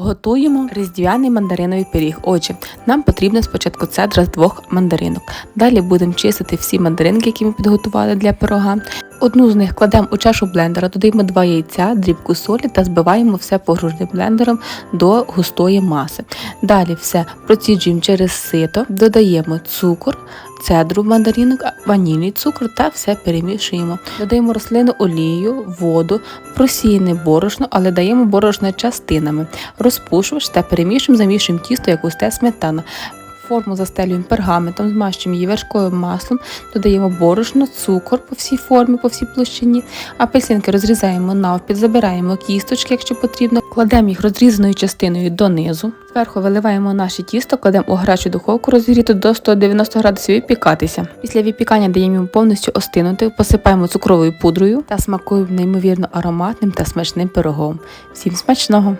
Готуємо різдвяний мандариновий пиріг. Отже, нам потрібно спочатку цедра з двох мандаринок. Далі будемо чистити всі мандаринки, які ми підготували для пирога. Одну з них кладемо у чашу блендера, додаємо два яйця, дрібку солі та збиваємо все погружним блендером до густої маси. Далі все проціджуємо через сито, додаємо цукор, цедру мандаринок, ванільний цукор та все перемішуємо. Додаємо рослинну олію, воду, просіяне борошно, але даємо борошно частинами. Розпушувач та перемішуємо, замішуємо тісто, як густе сметана. Форму застелюємо пергаментом, змащуємо її вершковим маслом, додаємо борошно, цукор по всій формі, по всій площині. Апельсинки розрізаємо навпіл, забираємо кісточки, якщо потрібно, кладемо їх розрізаною частиною донизу. Зверху виливаємо наше тісто, кладемо у гарячу духовку розігріту до 190 градусів і випікатися. Після випікання даємо йому повністю остинути, посипаємо цукровою пудрою та смакуємо неймовірно ароматним та смачним пирогом. Всім смачного!